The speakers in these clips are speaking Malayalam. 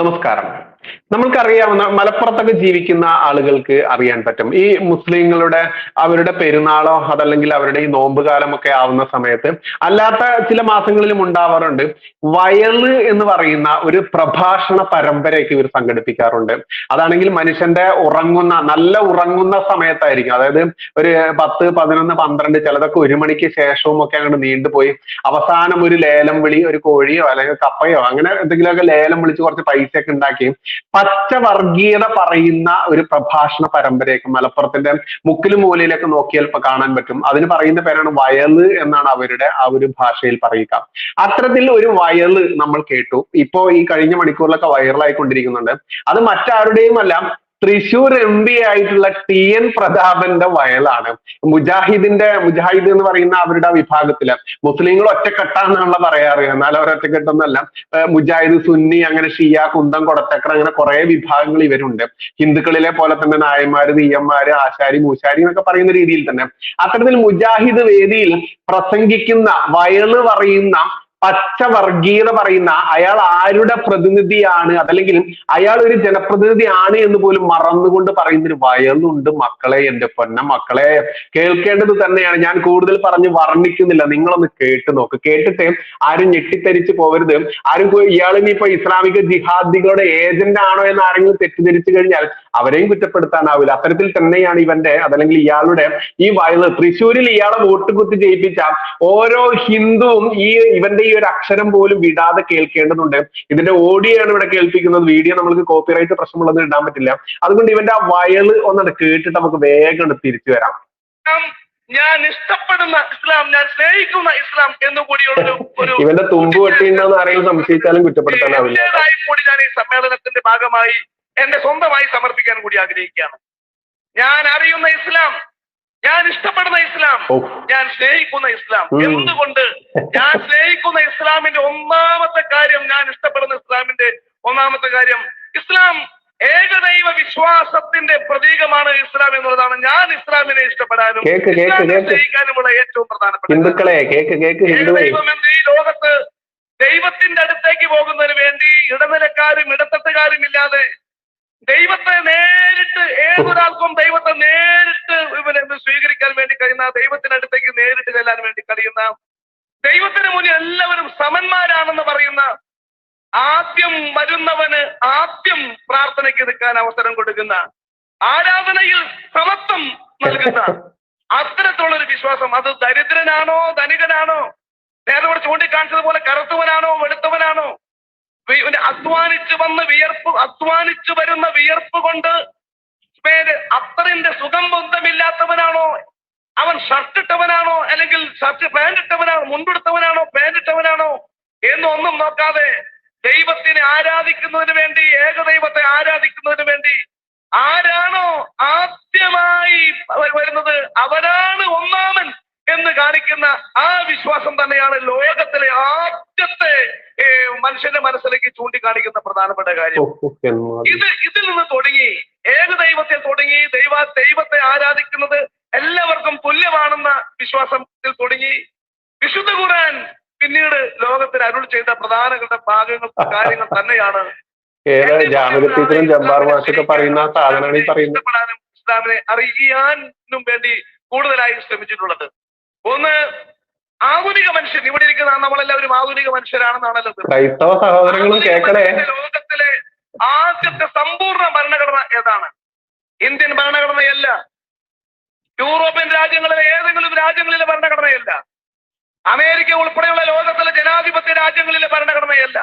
നമസ്കാരം നമ്മൾക്കറിയാവുന്ന മലപ്പുറത്തൊക്കെ ജീവിക്കുന്ന ആളുകൾക്ക് അറിയാൻ പറ്റും. ഈ മുസ്ലിങ്ങളുടെ അവരുടെ പെരുന്നാളോ അതല്ലെങ്കിൽ അവരുടെ ഈ നോമ്പുകാലമൊക്കെ ആവുന്ന സമയത്ത് അല്ലാത്ത ചില മാസങ്ങളിലും ഉണ്ടാവാറുണ്ട്. വയൽ എന്ന് പറയുന്ന ഒരു പ്രഭാഷണ പരമ്പരയൊക്കെ ഇവർ സംഘടിപ്പിക്കാറുണ്ട്. അതാണെങ്കിൽ മനുഷ്യന്റെ ഉറങ്ങുന്ന നല്ല ഉറങ്ങുന്ന സമയത്തായിരിക്കും. അതായത് ഒരു പത്ത് പതിനൊന്ന് പന്ത്രണ്ട് ചിലതൊക്കെ ഒരു മണിക്ക് ശേഷവും ഒക്കെ അങ്ങോട്ട് നീണ്ടുപോയി അവസാനം ഒരു ലേലം വിളി ഒരു കോഴിയോ അല്ലെങ്കിൽ കപ്പയോ അങ്ങനെ എന്തെങ്കിലുമൊക്കെ ലേലം വിളിച്ച് കുറച്ച് പൈസയൊക്കെ ഉണ്ടാക്കി പച്ച വർഗീയത പറയുന്ന ഒരു പ്രഭാഷണ പരമ്പരയൊക്കെ മലപ്പുറത്തിന്റെ മുക്കിലും മൂലയിലൊക്കെ നോക്കിയാൽ ഇപ്പൊ കാണാൻ പറ്റും. അതിന് പറയുന്ന പേരാണ് വയൽ എന്നാണ് അവരുടെ ആ ഒരു ഭാഷയിൽ പറയുക. അത്തരത്തിൽ ഒരു വയൽ നമ്മൾ കേട്ടു. ഇപ്പോ ഈ കഴിഞ്ഞ മണിക്കൂറിലൊക്കെ വൈറലായിക്കൊണ്ടിരിക്കുന്നുണ്ട്. അത് മറ്റാരുടെയും അല്ല തൃശൂർ എം പി ആയിട്ടുള്ള ടി എൻ പ്രതാപന്റെ വയലാണ്. മുജാഹിദിന്റെ മുജാഹിദ് എന്ന് പറയുന്ന അവരുടെ വിഭാഗത്തിൽ. മുസ്ലിങ്ങൾ ഒറ്റക്കെട്ടാന്നാണല്ലോ പറയാറ്. എന്നാൽ അവർ ഒറ്റക്കെട്ടൊന്നല്ല. മുജാഹിദ് സുന്നി അങ്ങനെ ഷിയ കുന്തം കൊടത്തക്കർ അങ്ങനെ കുറെ വിഭാഗങ്ങൾ ഇവരുണ്ട്. ഹിന്ദുക്കളിലെ പോലെ തന്നെ നായന്മാര് നീയന്മാര് ആശാരി മൂശാരി എന്നൊക്കെ പറയുന്ന രീതിയിൽ തന്നെ. അത്തരത്തിൽ മുജാഹിദ് വേദിയിൽ പ്രസംഗിക്കുന്ന വയൽ പറയുന്ന പച്ച വർഗീയത പറയുന്ന അയാൾ ആരുടെ പ്രതിനിധിയാണ്? അതല്ലെങ്കിൽ അയാൾ ഒരു ജനപ്രതിനിധിയാണ് എന്ന് പോലും മറന്നുകൊണ്ട് പറയുന്ന ഒരു വയലുണ്ട് മക്കളെ എന്റെ പൊന്ന മക്കളെ. കേൾക്കേണ്ടത് തന്നെയാണ്. ഞാൻ കൂടുതൽ പറഞ്ഞ് വർണിക്കുന്നില്ല. നിങ്ങളൊന്ന് കേട്ട് നോക്ക്. കേട്ടിട്ട് ആരും ഞെട്ടിത്തരിച്ച് പോകരുത് ആരും ഇയാൾ ഇനിയിപ്പോ ഇസ്ലാമിക ജിഹാദികളുടെ ഏജന്റ് ആണോ എന്ന് ആരെങ്കിലും തെറ്റിദ്ധരിച്ചു കഴിഞ്ഞാൽ അവരെയും കുറ്റപ്പെടുത്താനാവില്ല. അത്തരത്തിൽ തന്നെയാണ് ഇവന്റെ അതല്ലെങ്കിൽ ഇയാളുടെ ഈ വയൽ തൃശ്ശൂരിൽ ഇയാളെ വോട്ട് കുത്തി ജയിപ്പിച്ച ഓരോ ഹിന്ദുവും ഈ ഇവന്റെ ഈ ഒരു അക്ഷരം പോലും വിടാതെ കേൾക്കേണ്ടതുണ്ട്. ഇതിന്റെ ഓഡിയോ ആണ് ഇവിടെ കേൾപ്പിക്കുന്നത്. വീഡിയോ നമ്മൾക്ക് കോപ്പിറൈറ്റ് പ്രശ്നമുള്ളത് ഇടാൻ പറ്റില്ല. അതുകൊണ്ട് ഇവന്റെ ആ വയൽ ഒന്നത് കേട്ടിട്ട് നമുക്ക് വേഗം തിരിച്ചു വരാം. ഞാൻ ഇഷ്ടപ്പെടുന്ന ഇസ്ലാം ഞാൻ സ്നേഹിക്കുന്ന ഇസ്ലാം എന്ന് കൂടിയുള്ള ഒരു- ഇവന്റെ തുമ്പ് പൊട്ടിയുണ്ടെന്ന് ആരെങ്കിലും സംശയിച്ചാലും കുറ്റപ്പെടുത്താനാവില്ല കൂടി ഞാൻ ഈ സമ്മേളനത്തിന്റെ ഭാഗമായി എന്റെ സ്വന്തമായി സമർപ്പിക്കാൻ കൂടി ആഗ്രഹിക്കുകയാണ്. ഞാൻ അറിയുന്ന ഇസ്ലാം ഞാൻ ഇഷ്ടപ്പെടുന്ന ഇസ്ലാം ഞാൻ സ്നേഹിക്കുന്ന ഇസ്ലാം. എന്തുകൊണ്ട്? ഞാൻ സ്നേഹിക്കുന്ന ഇസ്ലാമിന്റെ ഒന്നാമത്തെ കാര്യം ഞാൻ ഇഷ്ടപ്പെടുന്ന ഇസ്ലാമിന്റെ ഒന്നാമത്തെ കാര്യം ഇസ്ലാം ഏകദൈവ വിശ്വാസത്തിന്റെ പ്രതീകമാണ് ഇസ്ലാം എന്നുള്ളതാണ്. ഞാൻ ഇസ്ലാമിനെ ഇഷ്ടപ്പെടാനും. സ്നേഹിക്കാനുമുള്ള ഏറ്റവും പ്രധാനപ്പെട്ട ഏകദൈവം എന്ന് ഈ ലോകത്ത് ദൈവത്തിന്റെ അടുത്തേക്ക് പോകുന്നതിന് വേണ്ടി ഇടനിലക്കാരും ഇടത്തട്ടുകാരും ഇല്ലാതെ ദൈവത്തെ നേരിട്ട് ഏതൊരാൾക്കും ദൈവത്തെ നേരിട്ട് ഇവനെ സ്വീകരിക്കാൻ വേണ്ടി കഴിയുന്ന ദൈവത്തിന്റെ അടുത്തേക്ക് നേരിട്ട് ചെല്ലാൻ വേണ്ടി കഴിയുന്ന ദൈവത്തിന് മുന്നിൽ എല്ലാവരും സമന്മാരാണെന്ന് പറയുന്ന ആദ്യം വരുന്നവന് ആദ്യം പ്രാർത്ഥനയ്ക്ക് നിൽക്കാൻ അവസരം കൊടുക്കുന്ന ആരാധനയിൽ സമത്വം നൽകുന്ന അത്തരത്തിലുള്ള ഒരു വിശ്വാസം. അത് ദരിദ്രനാണോ ധനികനാണോ നേരെ ചൂണ്ടിക്കാണിച്ചതുപോലെ കറുത്തവനാണോ വെളുത്തവനാണോ? അധ്വാനിച്ചു വന്ന് വിയർപ്പ് അധ്വാനിച്ചു വരുന്ന വിയർപ്പ് കൊണ്ട് പേര് അത്തറിന്റെ സുഖം ബന്ധമില്ലാത്തവനാണോ? അവൻ ഷർട്ട് ഇട്ടവനാണോ? അല്ലെങ്കിൽ ഷർട്ട് പാന്റ് ഇട്ടവനാണോ മുണ്ടെടുത്തവനാണോ പാന്റ് ഇട്ടവനാണോ? എന്നൊന്നും നോക്കാതെ ദൈവത്തിനെ ആരാധിക്കുന്നതിന് വേണ്ടി ഏകദൈവത്തെ ആരാധിക്കുന്നതിന് വേണ്ടി ആരാണോ ആദ്യമായി വരുന്നത് അവനാണ് ഒന്നാമൻ എന്ന് കാണിക്കുന്ന ആ വിശ്വാസം തന്നെയാണ് ലോകത്തിലെ ആദ്യത്തെ മനുഷ്യന്റെ മനസ്സിലേക്ക് ചൂണ്ടിക്കാണിക്കുന്ന പ്രധാനപ്പെട്ട കാര്യം. ഇത് ഇതിൽ നിന്ന് തുടങ്ങി ഏക ദൈവത്തെ തുടങ്ങി ദൈവ ദൈവത്തെ ആരാധിക്കുന്നത് എല്ലാവർക്കും തുല്യമാണെന്ന വിശ്വാസത്തിൽ തുടങ്ങി വിശുദ്ധ ഖുർആൻ പിന്നീട് ലോകത്തിന് അരുൾ ചെയ്ത പ്രധാന ഭാഗങ്ങൾ കാര്യങ്ങൾ തന്നെയാണ്. പറയുന്ന ആ സാധനമാണ് ഈ പറയുന്നത്. ഇഷ്ടപ്പെടാനും ഇസ്ലാമിനെ അറിയാനും വേണ്ടി കൂടുതലായി ശ്രമിച്ചിട്ടുള്ളത്. ഒന്ന് ആധുനിക മനുഷ്യൻ. ഇവിടെ ഇരിക്കുന്ന നമ്മളെല്ലാവരും ആധുനിക മനുഷ്യരാണെന്നാണല്ലോ. ക്രൈസ്തവ സഹോദരങ്ങളും ലോകത്തിലെ ആദ്യത്തെ സമ്പൂർണ ഭരണഘടന ഏതാണ്? ഇന്ത്യൻ ഭരണഘടനയല്ല. യൂറോപ്യൻ രാജ്യങ്ങളിലെ ഏതെങ്കിലും രാജ്യങ്ങളിലെ ഭരണഘടനയല്ല. അമേരിക്ക ഉൾപ്പെടെയുള്ള ലോകത്തിലെ ജനാധിപത്യ രാജ്യങ്ങളിലെ ഭരണഘടനയല്ല.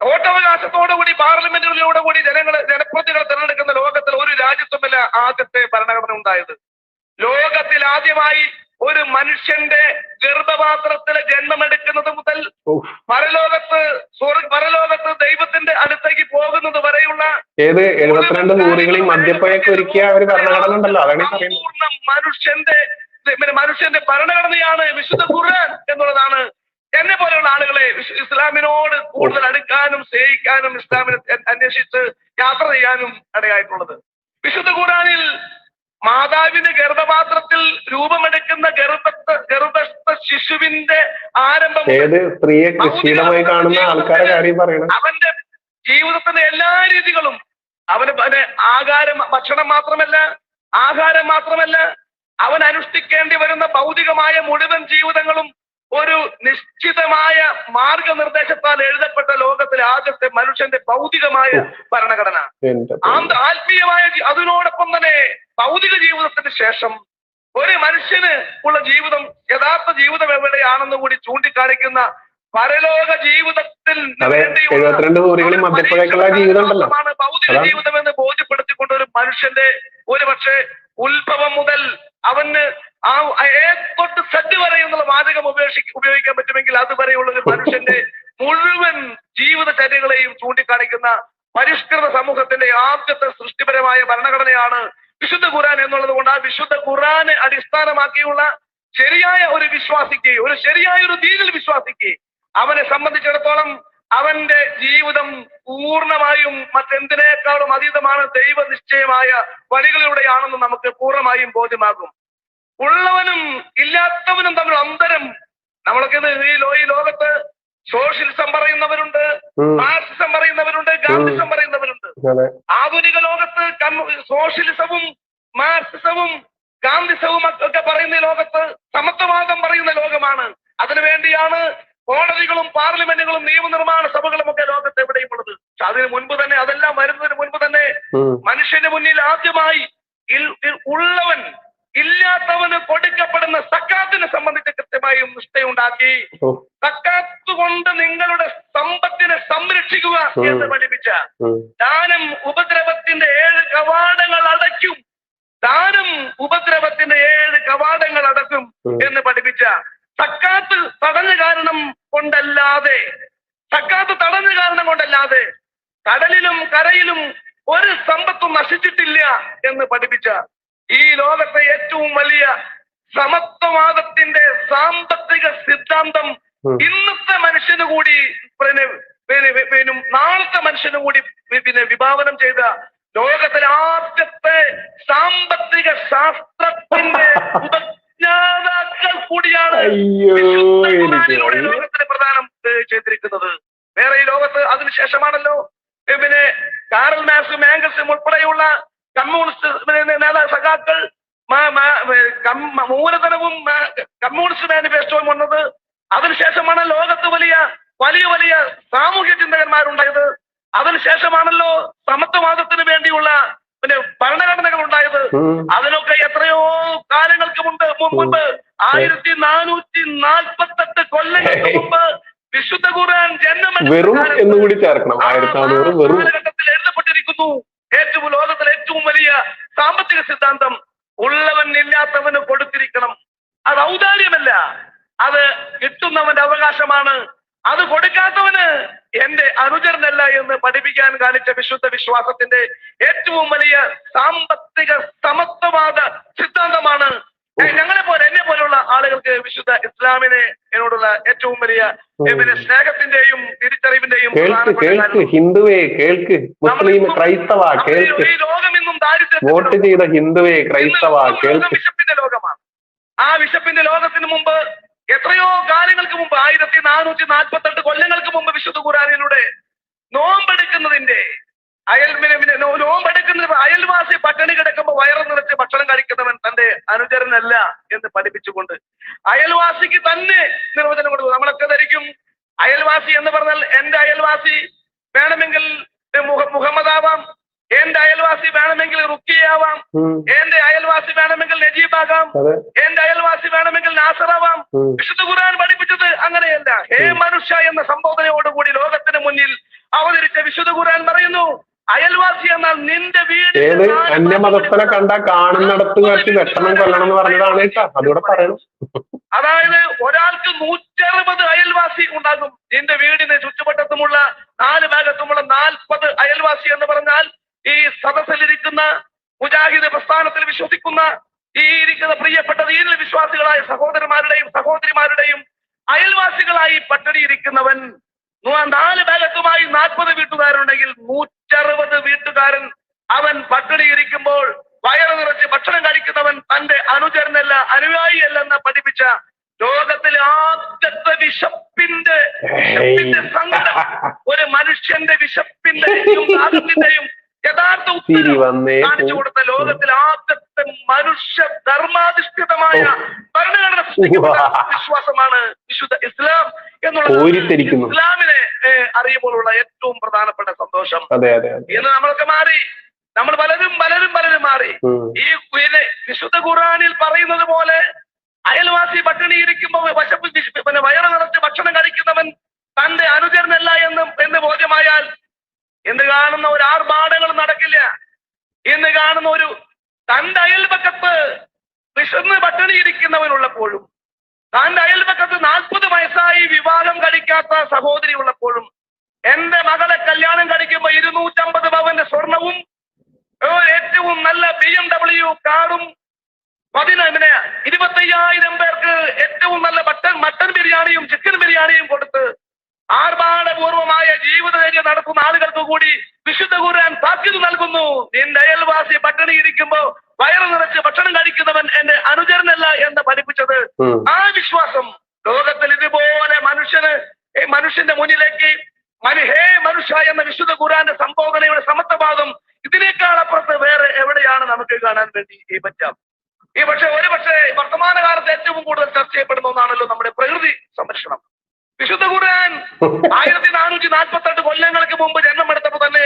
വോട്ടവകാശത്തോടുകൂടി പാർലമെന്റുകളിലൂടെ കൂടി ജനങ്ങൾ ജനപ്രതിനിധികളെ തിരഞ്ഞെടുക്കുന്ന ലോകത്തിൽ ഒരു രാജ്യത്തുമല്ല ആദ്യത്തെ ഭരണഘടന ഉണ്ടായത്. ലോകത്തിൽ ആദ്യമായി ഒരു മനുഷ്യന്റെ ഗർഭപാത്രത്തിൽ ജന്മമെടുക്കുന്നത് മുതൽ പരലോകത്ത് പരലോകത്ത് ദൈവത്തിന്റെ അടുത്തേക്ക് പോകുന്നത് വരെയുള്ള ഏത് എഴുപത്തിരണ്ട് നൂറുകളിൽ മദ്യപ്പയൊക്കെ ഒരുക്കിയ ഒരു ഭരണഘടന ഉണ്ടല്ലോ അതാണ് പറയുന്നത്. മനുഷ്യന്റെ പിന്നെ മനുഷ്യന്റെ ഭരണഘടനയാണ് വിശുദ്ധ ഖുർആൻ എന്നുള്ളതാണ്. എന്നെ പോലെയുള്ള ആളുകളെ ഇസ്ലാമിനോട് കൂടുതൽ അടുക്കാനും സ്നേഹിക്കാനും ഇസ്ലാമിനെ അന്വേഷിച്ച് യാത്ര ചെയ്യാനും ഇടയായിട്ടുള്ളത്. വിശുദ്ധ ഖുർആനിൽ മാതാവിന്റെ ഗർഭപാത്രത്തിൽ രൂപമെടുക്കുന്ന ഗർഭസ്ഥ ഗർഭസ്ഥ ശിശുവിന്റെ ആരംഭം കാണുന്ന ആൾക്കാരെ കാര്യം പറയണം. അവന്റെ ജീവിതത്തിന്റെ എല്ലാ രീതികളും അവന് അവന് ആഹാരം ഭക്ഷണം മാത്രമല്ല ആഹാരം മാത്രമല്ല അവൻ അനുഷ്ഠിക്കേണ്ടി വരുന്ന ഭൗതികമായ മുഴുവൻ ജീവിതങ്ങളും ഒരു നിശ്ചിതമായ മാർഗനിർദ്ദേശത്താൽ എഴുതപ്പെട്ട ലോകത്തിലെ ആദ്യത്തെ മനുഷ്യന്റെ ഭൗതികമായ ഭരണഘടന. ആത്മീയമായ അതിനോടൊപ്പം തന്നെ ഭൗതിക ജീവിതത്തിന് ശേഷം ഒരു മനുഷ്യന് ഉള്ള ജീവിതം യഥാർത്ഥ ജീവിതം എവിടെയാണെന്ന് കൂടി ചൂണ്ടിക്കാണിക്കുന്ന പരലോക ജീവിതത്തിൽ അതെ എഴുപത്തിരണ്ട് സൂര്യകളിൽ മധ്യപ്പുഴക്കുള്ള ജീവിതം ഉണ്ടല്ലോ ഭൗതിക അതാണ്. ജീവിതം ബോധ്യപ്പെടുത്തിക്കൊണ്ട് ഒരു മനുഷ്യന്റെ ഒരു പക്ഷേ ഉത്ഭവം മുതൽ അവന് ആ തൊട്ട് വരെ എന്നുള്ള വാചകം ഉപേക്ഷി ഉപയോഗിക്കാൻ പറ്റുമെങ്കിൽ അതുവരെയുള്ള ഒരു മനുഷ്യന്റെ മുഴുവൻ ജീവിതചര്യകളെയും ചൂണ്ടിക്കാണിക്കുന്ന പരിഷ്കൃത സമൂഹത്തിന്റെ ആദ്യത്തെ സൃഷ്ടിപരമായ ഭരണഘടനയാണ് വിശുദ്ധ ഖുറാൻ എന്നുള്ളത് കൊണ്ട് ആ വിശുദ്ധ ഖുറാനെ അടിസ്ഥാനമാക്കിയുള്ള ശരിയായ ഒരു വിശ്വാസിക്ക് ഒരു ശരിയായ ഒരു ദീനിൽ വിശ്വാസിക്ക് അവനെ സംബന്ധിച്ചിടത്തോളം അവന്റെ ജീവിതം പൂർണമായും മറ്റെന്തിനേക്കാളും അതീതമാണ് ദൈവ നിശ്ചയമായ വഴികളിലൂടെയാണെന്ന് നമുക്ക് പൂർണമായും ബോധ്യമാകും. ഉള്ളവനും ഇല്ലാത്തവനും തമ്മിൽ അന്തരം. നമ്മളൊക്കെ ഈ ഈ ലോകത്ത് സോഷ്യലിസം പറയുന്നവരുണ്ട് മാർക്സിസം പറയുന്നവരുണ്ട് ഗാന്ധിസം പറയുന്നവരുണ്ട്. ആധുനിക ലോകത്ത് സോഷ്യലിസവും മാർക്സിസവും ഗാന്ധിസവും ഒക്കെ പറയുന്ന ലോകത്ത് സമത്വവാദം പറയുന്ന ലോകമാണ്. അതിനുവേണ്ടിയാണ് കോടതികളും പാർലമെന്റുകളും നിയമനിർമ്മാണ സഭകളും ഒക്കെ ലോകത്ത് എവിടെയും ഉള്ളത് പക്ഷെ അതിന് മുൻപ് തന്നെ അതെല്ലാം വരുന്നതിന് മുൻപ് തന്നെ മനുഷ്യന് മനുഷ്യന്റെ മുന്നിൽ ആദ്യമായി ഉള്ളവൻ ഇല്ലാത്തവന് കൊടുക്കപ്പെടുന്ന സക്കാത്തിനെ സംബന്ധിച്ച് കൃത്യമായും നിഷ്ഠയുണ്ടാക്കി സക്കാത്ത് കൊണ്ട് നിങ്ങളുടെ സമ്പത്തിനെ സംരക്ഷിക്കുക എന്ന്. പഠിപ്പിച്ച ദാനം ഉപദ്രവത്തിന്റെ ഏഴ് കവാടങ്ങൾ അടയ്ക്കും. ദാനം ഉപദ്രവത്തിന്റെ ഏഴ് കവാടങ്ങൾ അടക്കും എന്ന് പഠിപ്പിച്ച സക്കാത്ത് തടഞ്ഞ കാരണം കൊണ്ടല്ലാതെ സക്കാത്ത് തടഞ്ഞ കാരണം കൊണ്ടല്ലാതെ കടലിലും കരയിലും ഒരു സമ്പത്തും നശിച്ചിട്ടില്ല എന്ന് പഠിപ്പിച്ച ഈ ലോകത്തെ ഏറ്റവും വലിയ സമത്വവാദത്തിന്റെ സാമ്പത്തിക സിദ്ധാന്തം ഇന്നത്തെ മനുഷ്യന് കൂടി പിന്നെ നാളത്തെ മനുഷ്യന് കൂടി പിന്നെ വിഭാവനം ചെയ്ത ലോകത്തിലെ ആദ്യത്തെ സാമ്പത്തിക ശാസ്ത്രത്തിന്റെ ഉപജ്ഞാതാക്കൾ കൂടിയാണ്. ലോകത്തിന് പ്രധാനം ചെയ്തിരിക്കുന്നത്. വേറെ ഈ ലോകത്ത് അതിനുശേഷമാണല്ലോ പിന്നെ കാറൽ മാസ് ആംഗൽസും ഉൾപ്പെടെയുള്ള കമ്മ്യൂണിസ്റ്റ് നേതാ സഖാക്കൾ മൂലധനവും കമ്മ്യൂണിസ്റ്റ് മാനിഫെസ്റ്റോയും വന്നത്. അതിനുശേഷമാണ് ലോകത്ത് വലിയ വലിയ വലിയ സാമൂഹ്യ ചിന്തകന്മാരുണ്ടായത്. അതിനുശേഷമാണല്ലോ സമത്വവാദത്തിന് വേണ്ടിയുള്ള പിന്നെ ഭരണഘടനകൾ ഉണ്ടായത് അതിനൊക്കെ എത്രയോ കാലങ്ങൾക്ക് മുമ്പ് മുമ്പ് ആയിരത്തി നാനൂറ്റി നാൽപ്പത്തെട്ട് കൊല്ലങ്ങൾക്ക് മുമ്പ് വിശുദ്ധ ഖുർആൻ ജന്മം വെറും എന്ന് കൂടി ചേർക്കണം. ആയിരത്തി നാനൂറ് വെറും. കാലഘട്ടത്തിൽ എഴുതപ്പെട്ടിരിക്കുന്നു. ഏറ്റവും ലോകത്തിലെ ഏറ്റവും വലിയ സാമ്പത്തിക സിദ്ധാന്തം ഉള്ളവൻ ഇല്ലാത്തവന് കൊടുത്തിരിക്കണം. അത് ഔദാര്യമല്ല. അത് കിട്ടുന്നവന്റെ അവകാശമാണ്. അത് കൊടുക്കാത്തവന് എന്റെ അനുചരനല്ല എന്ന് പഠിപ്പിക്കാൻ കാണിച്ച വിശുദ്ധ വിശ്വാസത്തിന്റെ ഏറ്റവും വലിയ സാമ്പത്തിക സമത്വവാദ സിദ്ധാന്തമാണ്. ഞങ്ങളെ പോലെ എന്നെ പോലുള്ള ആളുകൾക്ക് വിശുദ്ധ ഇസ്ലാമിനെ എന്നോടുള്ള ഏറ്റവും വലിയ പിന്നെ സ്നേഹത്തിന്റെയും തിരിച്ചറിവിന്റെയും ലോകമെന്നും ഹിന്ദുവേ കേൾക്ക്. മുസ്ലിം ക്രൈസ്തവ നമ്മുടെ കേൾക്ക് ഈ ലോകം ഇന്നും ദാരിദ്ര്യത്തിന്റെ വോട്ട് ചെയ്ത ഹിന്ദുവേ ക്രൈസ്തവ കേൾക്ക്. വിശപ്പിന്റെ ലോകമാണ്. ആ വിശപ്പിന്റെ ലോകത്തിന് മുമ്പ് എത്രയോ കാലങ്ങൾക്ക് മുമ്പ് ആയിരത്തി നാനൂറ്റി നാൽപ്പത്തെട്ട് കൊല്ലങ്ങൾക്ക് മുമ്പ് വിശുദ്ധ ഖുറാനിലൂടെ നോമ്പെടുക്കുന്നതിന്റെ അയൽ നോമ്പെടുക്കുന്ന അയൽവാസി പട്ടിണി കിടക്കുമ്പോൾ വയറ് നിറച്ച് ഭക്ഷണം കഴിക്കുന്നവൻ തന്റെ അനുചരനല്ല എന്ന് പഠിപ്പിച്ചുകൊണ്ട് അയൽവാസിക്ക് തന്നെ നിർവചനം കൊടുക്കും നമ്മളൊക്കെ ധരിക്കും അയൽവാസി എന്ന് പറഞ്ഞാൽ എന്റെ അയൽവാസി വേണമെങ്കിൽ മുഹമ്മദാവാം എന്റെ അയൽവാസി വേണമെങ്കിൽ റുക്കിയാവാം എന്റെ അയൽവാസി വേണമെങ്കിൽ നജീബാകാം. ആകാം എന്റെ അയൽവാസി വേണമെങ്കിൽ നാസറാവാം. വിശുദ്ധ ഖുർആൻ പഠിപ്പിച്ചത് അങ്ങനെയല്ല. ഹേ മനുഷ്യ എന്ന സംബോധനയോടുകൂടി ലോകത്തിന് മുന്നിൽ അവതരിച്ച വിശുദ്ധ ഖുർആൻ പറയുന്നു അയൽവാസി എന്നാൽ നിന്റെ വീട് അന്യമതസ്ഥനെ കണ്ട കാണുന്നിടത്ത് വെച്ച് വെട്ടണം കൊല്ലണം എന്ന് പറഞ്ഞതാണ് കേട്ടോ അതുകൂടെ പറയണം. അതായത് ഒരാൾക്ക് നൂറ്ററുപത് അയൽവാസി ഉണ്ടാകും. നിന്റെ വീടിന് ചുറ്റുവട്ടത്തുമുള്ള നാല് ഭാഗത്തുമുള്ള നാൽപ്പത് അയൽവാസി എന്ന് പറഞ്ഞാൽ ഈ സദസ്സിലിരിക്കുന്ന മുജാഹിദ് പ്രസ്ഥാനത്തിൽ വിശ്വസിക്കുന്ന ഈ ഇരിക്കുന്ന പ്രിയപ്പെട്ട ദീനിൽ വിശ്വാസികളായ സഹോദരന്മാരുടെയും സഹോദരിമാരുടെയും അയൽവാസികളായി പട്ടിണിയിരിക്കുന്നവൻ നാല് ഭാഗത്തുമായി നാൽപ്പത് വീട്ടുകാരുണ്ടെങ്കിൽ നൂറ്ററുപത് വീട്ടുകാരൻ അവൻ പട്ടിണിയിരിക്കുമ്പോൾ വയറ് നിറച്ച് ഭക്ഷണം കഴിക്കുന്നവൻ തന്റെ അനുചരനല്ല അനുയായിയല്ലെന്ന് പഠിപ്പിച്ച ലോകത്തിലെ ആദ്യത്തെ വിശപ്പിന്റെ വിശപ്പിന്റെ സങ്കടം. ഒരു മനുഷ്യന്റെ വിശപ്പിന്റെയും ദാഹത്തിന്റെയും യഥാർത്ഥ ഉത്തരം കാണിച്ചു കൊടുത്ത ലോകത്തിൽ ആദ്യത്തെ മനുഷ്യ ധർമാധിഷ്ഠിതമായ ഭരണഘടന വിശ്വാസമാണ് വിശുദ്ധ ഇസ്ലാം എന്നുള്ളത്. ഇസ്ലാമിനെ അറിയുമ്പോഴുള്ള ഏറ്റവും പ്രധാനപ്പെട്ട സന്തോഷം. ഇന്ന് നമ്മളൊക്കെ മാറി. നമ്മൾ പലരും പലരും പലരും മാറി. ഈ വിശുദ്ധ ഖുറാനിൽ പറയുന്നത് പോലെ അയൽവാസി പട്ടിണി ഇരിക്കുമ്പോൾ വശപ്പ് വിശ- പിന്നെ വയറ് നിറച്ച് ഭക്ഷണം കഴിക്കുന്നവൻ തന്റെ അനുചരനല്ല എന്ന് എന്ന് ബോധ്യമായാൽ ഇന്ന് കാണുന്ന ഒരു ആർഭാടങ്ങളും നടക്കില്ല. ഇന്ന് കാണുന്ന ഒരു തന്റെ അയൽപക്കത്ത് വിശന്ന് പട്ടിണി ഇരിക്കുന്നവനുള്ളപ്പോഴും തന്റെ അയൽപക്കത്ത് നാൽപ്പത് വയസ്സായി വിവാഹം കഴിക്കാത്ത സഹോദരി ഉള്ളപ്പോഴും എന്റെ മകളെ കല്യാണം കഴിക്കുമ്പോ ഇരുന്നൂറ്റമ്പത് പവന്റെ സ്വർണവും ഏറ്റവും നല്ല ബി എം ഡബ്ല്യു കാറും പതിനെ ഇരുപത്തയ്യായിരം പേർക്ക് ഏറ്റവും നല്ല മട്ടൻ മട്ടൻ ബിരിയാണിയും ചിക്കൻ ബിരിയാണിയും കൊടുത്ത് ആർഭാടപൂർവമായ ജീവിതചര്യ നടത്തുന്ന ആളുകൾക്ക് കൂടി വിശുദ്ധ ഖുർആൻ താക്കീത് നൽകുന്നു. നിന്റെ അയൽവാസി പട്ടിണി ഇരിക്കുമ്പോ വയറ് നിറച്ച് ഭക്ഷണം കഴിക്കുന്നവൻ എന്റെ അനുചരനല്ല എന്ന് പഠിപ്പിച്ചത് ആ വിശ്വാസം. ലോകത്തിൽ ഇതുപോലെ മനുഷ്യന് മനുഷ്യന്റെ മുന്നിലേക്ക് മനുഹേ മനുഷ്യ എന്ന വിശുദ്ധ ഖുറാന്റെ സംബോധനയുടെ സമത്വഭാഗം ഇതിനേക്കാൾ അപ്പുറത്ത് വേറെ എവിടെയാണ് നമുക്ക് കാണാൻ വേണ്ടി ഈ പറ്റാം? ഈ പക്ഷെ ഒരു പക്ഷേ വർത്തമാനകാലത്ത് ഏറ്റവും കൂടുതൽ ചർച്ച ചെയ്യപ്പെടുന്ന ഒന്നാണല്ലോ നമ്മുടെ പ്രകൃതി സംരക്ഷണം. വിശുദ്ധ ഖുർആൻ. ആയിരത്തി നാനൂറ്റി നാൽപ്പത്തെട്ട് കൊല്ലങ്ങൾക്ക് മുമ്പ് ജന്മമെടുത്തപ്പോൾ തന്നെ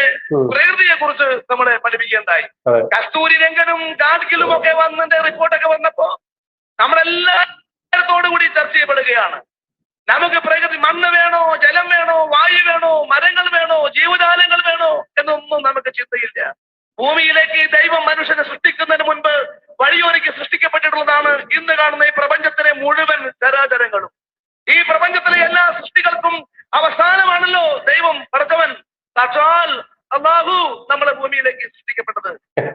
പ്രകൃതിയെ കുറിച്ച് നമ്മളെ പഠിപ്പിക്കുകയുണ്ടായി. അതെ. കസ്തൂരി രംഗനും ഗാഡ്ഗിലും ഒക്കെ വന്നിന്റെ റിപ്പോർട്ടൊക്കെ വന്നപ്പോ നമ്മളെല്ലാത്തോടു കൂടി ചർച്ച ചെയ്യപ്പെടുകയാണ്. നമുക്ക് പ്രകൃതി മണ്ണ് വേണോ ജലം വേണോ വായു വേണോ മരങ്ങൾ വേണോ ജീവജാലങ്ങൾ വേണോ എന്നൊന്നും നമുക്ക് ചിന്തയില്ല. ഭൂമിയിലേക്ക് ദൈവം മനുഷ്യനെ സൃഷ്ടിക്കുന്നതിന് മുൻപ് വഴിയൊരുക്കി സൃഷ്ടിക്കപ്പെട്ടിട്ടുള്ളതാണ് ഇന്ന് കാണുന്ന ഈ പ്രപഞ്ചത്തിലെ മുഴുവൻ ചരാചരങ്ങളും ഈ പ്രപഞ്ചത്തിലെ എല്ലാ സൃഷ്ടികൾക്കും അവസാനമാണല്ലോ ദൈവം പടച്ചവൻ സാക്ഷാൽ അള്ളാഹു നമ്മളെ ഭൂമിയിലേക്ക് സൃഷ്ടിക്കപ്പെട്ടത്.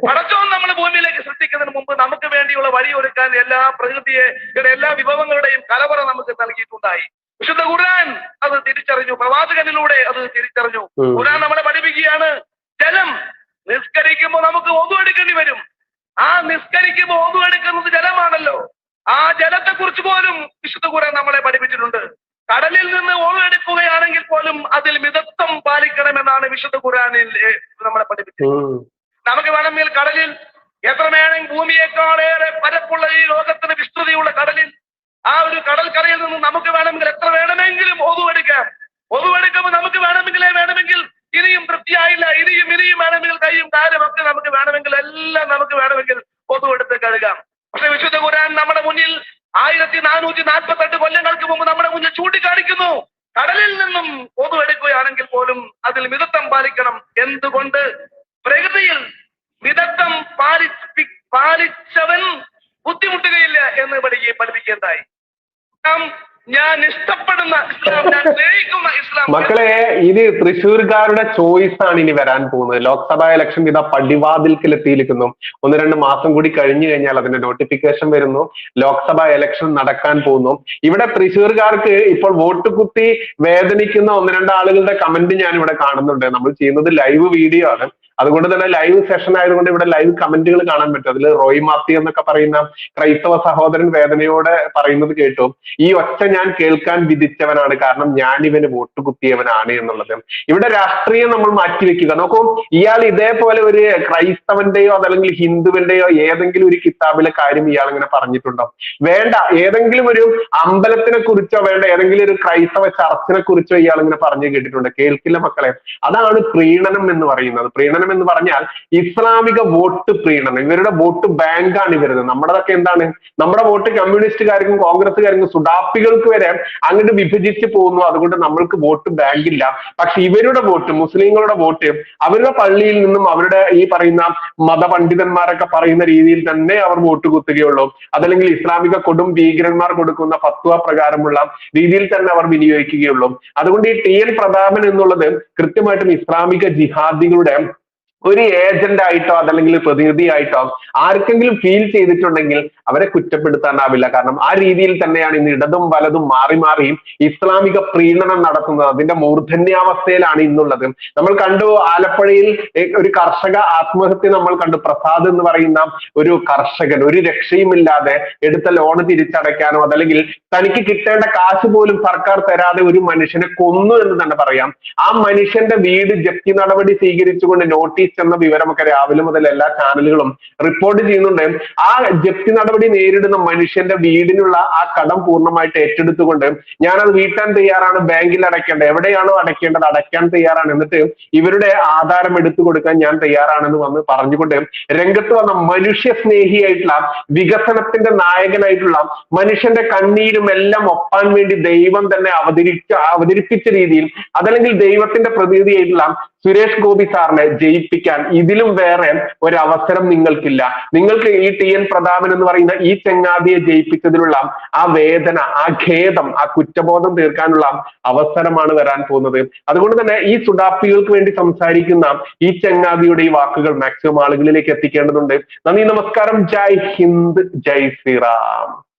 പടച്ചോൻ നമ്മളെ ഭൂമിയിലേക്ക് സൃഷ്ടിക്കുന്നതിന് മുമ്പ് നമുക്ക് വേണ്ടിയുള്ള വഴി ഒരുക്കാൻ എല്ലാ പ്രകൃതിയെ ഇവിടെ എല്ലാ വിഭവങ്ങളുടെയും കലവറ നമുക്ക് നൽകിയിട്ടുണ്ടായി. വിശുദ്ധ ഖുർആൻ അത് തിരിച്ചറിഞ്ഞു പ്രവാചകനിലൂടെ അത് തിരിച്ചറിഞ്ഞു. ഖുരാൻ ഖുർആൻ നമ്മളെ പഠിപ്പിക്കുകയാണ്. ജലം നിസ്കരിക്കുമ്പോൾ നമുക്ക് ഒതു എടുക്കേണ്ടി വരും. ആ നിസ്കരിക്കുമ്പോൾ ഒതു എടുക്കുന്നത് ജലമാണല്ലോ. ആ ജലത്തെ കുറിച്ച് പോലും വിശുദ്ധ ഖുർആൻ നമ്മളെ പഠിപ്പിച്ചിട്ടുണ്ട്. കടലിൽ നിന്ന് ഒതു പോലും അതിൽ മിതത്വം പാലിക്കണമെന്നാണ് വിശുദ്ധ ഖുർആനിൽ നമ്മളെ പഠിപ്പിച്ചത് നമുക്ക് വേണമെങ്കിൽ കടലിൽ എത്ര വേണമെങ്കിൽ ഭൂമിയേക്കാളേറെ പരപ്പുള്ള ഈ ലോകത്തിന് വിസ്തൃതിയുള്ള കടലിൽ ആ ഒരു കടൽക്കരയിൽ നിന്ന് നമുക്ക് വേണമെങ്കിൽ എത്ര വേണമെങ്കിലും ഒതുവെടുക്കാം ഒതുവെടുക്കുമ്പോൾ നമുക്ക് വേണമെങ്കിലേ വേണമെങ്കിൽ ഇനിയും തൃപ്തിയായില്ല ഇനിയും ഇനിയും വേണമെങ്കിൽ കൈയും കാലും ഒക്കെ നമുക്ക് വേണമെങ്കിൽ എല്ലാം നമുക്ക് വേണമെങ്കിൽ ഒതുവെടുത്ത് കഴുകാം. പക്ഷെ വിശുദ്ധ ഖുരാൻ നമ്മുടെ മുന്നിൽ ആയിരത്തി നാനൂറ്റി നാൽപ്പത്തി എട്ട് കൊല്ലങ്ങൾക്ക് മുമ്പ് നമ്മുടെ മുന്നിൽ ചൂണ്ടിക്കാണിക്കുന്നു. കടലിൽ നിന്നും പൊതു എടുക്കുകയാണെങ്കിൽ പോലും അതിൽ മിതത്വം പാലിക്കണം. എന്തുകൊണ്ട്? പ്രകൃതിയിൽ മിതത്വം പാലിപ്പി പാലിച്ചവൻ ബുദ്ധിമുട്ടുകയില്ല എന്ന് പഠിക്കുകയും പഠിപ്പിക്കേണ്ടായി ഇസ്ലാം ഞാൻ ഇഷ്ടപ്പെടുന്ന ഇസ്ലാം ഞാൻ മക്കളെ ഇത് തൃശ്ശൂർക്കാരുടെ ചോയ്സ് ആണ് ഇനി വരാൻ പോകുന്നത്. ലോക്സഭാ ഇലക്ഷൻ ഇതാ പടിവാതിൽക്കൽ എത്തിയിരിക്കുന്നു ഒന്ന് രണ്ട് മാസം കൂടി കഴിഞ്ഞു കഴിഞ്ഞാൽ അതിന്റെ നോട്ടിഫിക്കേഷൻ വരുന്നു. ലോക്സഭാ ഇലക്ഷൻ നടക്കാൻ പോകുന്നു. ഇവിടെ തൃശ്ശൂർക്കാർക്ക് ഇപ്പോൾ വോട്ട് കുത്തി വേദനിക്കുന്ന ഒന്ന് രണ്ട് ആളുകളുടെ കമന്റ് ഞാൻ ഇവിടെ കാണുന്നുണ്ട്. നമ്മൾ ചെയ്യുന്നത് ലൈവ് വീഡിയോ ആണ്. അതുകൊണ്ട് തന്നെ ലൈവ് സെഷൻ ആയതുകൊണ്ട് ഇവിടെ ലൈവ് കമന്റുകൾ കാണാൻ പറ്റും. അതിൽ റോയ് മാത്തി എന്നൊക്കെ പറയുന്ന ക്രൈസ്തവ സഹോദരൻ വേദനയോടെ പറയുന്നത് കേട്ടു. ഈ ഒച്ച ഞാൻ കേൾക്കാൻ വിധിച്ചവനാണ്. കാരണം ഞാൻ ഇവന് വോട്ട് കുത്തിയവനാണ് എന്നുള്ളത്. ഇവിടെ രാഷ്ട്രീയം നമ്മൾ മാറ്റിവെക്കുക നോക്കൂ ഇയാൾ ഇതേപോലെ ഒരു ക്രൈസ്തവന്റെയോ അതല്ലെങ്കിൽ ഹിന്ദുവിന്റെയോ ഏതെങ്കിലും ഒരു കിതാബിലെ കാര്യം ഇയാൾ ഇങ്ങനെ പറഞ്ഞിട്ടുണ്ടോ? വേണ്ട. ഏതെങ്കിലും ഒരു അമ്പലത്തിനെ കുറിച്ചോ വേണ്ട. ഏതെങ്കിലും ഒരു ക്രൈസ്തവ ചർച്ചിനെ കുറിച്ചോ ഇയാൾ ഇങ്ങനെ പറഞ്ഞു കേട്ടിട്ടുണ്ട്. കേൾക്കില്ല മക്കളെ. അതാണ് പ്രീണനം എന്ന് പറയുന്നത്. പ്രീണനം എന്ന് പറഞ്ഞാൽ ഇസ്ലാമിക വോട്ട് പ്രീണനം. ഇവരുടെ വോട്ട് ബാങ്കാണ് ഇവരുത് നമ്മുടെതൊക്കെ എന്താണ്? നമ്മുടെ വോട്ട് കമ്മ്യൂണിസ്റ്റുകാർക്കും കോൺഗ്രസ്സുകാർക്കും സുഡാപ്പികൾക്ക് വരെ അങ്ങോട്ട് വിഭജിച്ച് പോകുന്നു. അതുകൊണ്ട് നമ്മൾക്ക് വോട്ട് ബാങ്ക് ഇല്ല. പക്ഷെ ഇവരുടെ വോട്ട് മുസ്ലിങ്ങളുടെ വോട്ട് അവരുടെ പള്ളിയിൽ നിന്നും അവരുടെ ഈ പറയുന്ന മതപണ്ഡിതന്മാരൊക്കെ പറയുന്ന രീതിയിൽ തന്നെ അവർ വോട്ട് കുത്തുകയുള്ളൂ. അതല്ലെങ്കിൽ ഇസ്ലാമിക കൊടും ഭീകരന്മാർ കൊടുക്കുന്ന ഫത്വ പ്രകാരമുള്ള രീതിയിൽ തന്നെ അവർ വിനിയോഗിക്കുകയുള്ളൂ. അതുകൊണ്ട് ഈ ടി എൻ പ്രതാപൻ എന്നുള്ളത് കൃത്യമായിട്ടും ഇസ്ലാമിക ജിഹാദികളുടെ ഒരു ഏജന്റ് ആയിട്ടോ അതല്ലെങ്കിൽ പ്രതിനിധിയായിട്ടോ ആർക്കെങ്കിലും ഫീൽ ചെയ്തിട്ടുണ്ടെങ്കിൽ അവരെ കുറ്റപ്പെടുത്താനാവില്ല കാരണം ആ രീതിയിൽ തന്നെയാണ് ഇന്ന് ഇടതും വലതും മാറി മാറി ഇസ്ലാമിക പ്രീണനം നടത്തുന്നത്. അതിന്റെ മൂർധന്യാവസ്ഥയിലാണ് ഇന്നുള്ളത്. നമ്മൾ കണ്ടു ആലപ്പുഴയിൽ ഒരു കർഷക ആത്മഹത്യ നമ്മൾ കണ്ടു. പ്രസാദ് എന്ന് പറയുന്ന ഒരു കർഷകൻ ഒരു രക്ഷയുമില്ലാതെ എടുത്ത ലോൺ തിരിച്ചടയ്ക്കാനോ അതല്ലെങ്കിൽ തനിക്ക് കിട്ടേണ്ട കാശ് പോലും സർക്കാർ തരാതെ ഒരു മനുഷ്യനെ കൊന്നു എന്ന് തന്നെ പറയാം. ആ മനുഷ്യന്റെ വീട് ജപ്തി നടപടി സ്വീകരിച്ചുകൊണ്ട് നോട്ടീസ് എന്ന വിവരമൊക്കെ രാവിലെ മുതൽ എല്ലാ ചാനലുകളും റിപ്പോർട്ട് ചെയ്യുന്നുണ്ട്. ആ ജപ്തി നടപടി നേരിടുന്ന മനുഷ്യന്റെ വീടിനുള്ള ആ കടം പൂർണമായിട്ട് ഏറ്റെടുത്തുകൊണ്ട് ഞാനത് വീട്ടാൻ തയ്യാറാണ് ബാങ്കിൽ അടയ്ക്കേണ്ടത് എവിടെയാണോ അടയ്ക്കേണ്ടത് അടയ്ക്കാൻ തയ്യാറാണ് എന്നിട്ട് ഇവരുടെ ആധാരം എടുത്തു കൊടുക്കാൻ ഞാൻ തയ്യാറാണെന്ന് വന്ന് പറഞ്ഞുകൊണ്ട് രംഗത്ത് വന്ന മനുഷ്യ സ്നേഹിയായിട്ടുള്ള വികസനത്തിന്റെ നായകനായിട്ടുള്ള മനുഷ്യന്റെ കണ്ണീരും എല്ലാം ഒപ്പാൻ വേണ്ടി ദൈവം തന്നെ അവതരിച്ച അവതരിപ്പിച്ച രീതിയിൽ അതല്ലെങ്കിൽ ദൈവത്തിന്റെ പ്രതിനിധിയായിട്ടുള്ള സുരേഷ് ഗോപി സാറിനെ ജയിപ്പിക്കാൻ ഇതിലും വേറെ ഒരു അവസരം നിങ്ങൾക്കില്ല. നിങ്ങൾക്ക് ഈ ടി എൻ പ്രതാപൻ എന്ന് പറയുന്ന ഈ ചെങ്ങാതിയെ ജയിപ്പിച്ചതിലുള്ള ആ വേദന ആ ഖേദം ആ കുറ്റബോധം തീർക്കാനുള്ള അവസരമാണ് വരാൻ പോകുന്നത്. അതുകൊണ്ട് തന്നെ ഈ സുഡാപ്പികൾക്ക് വേണ്ടി സംസാരിക്കുന്ന ഈ ചെങ്ങാതിയുടെ ഈ വാക്കുകൾ മാക്സിമം ആളുകളിലേക്ക് എത്തിക്കേണ്ടതുണ്ട്. നന്ദി നമസ്കാരം. ജയ് ഹിന്ദ് ജയ് ശ്രീറാം.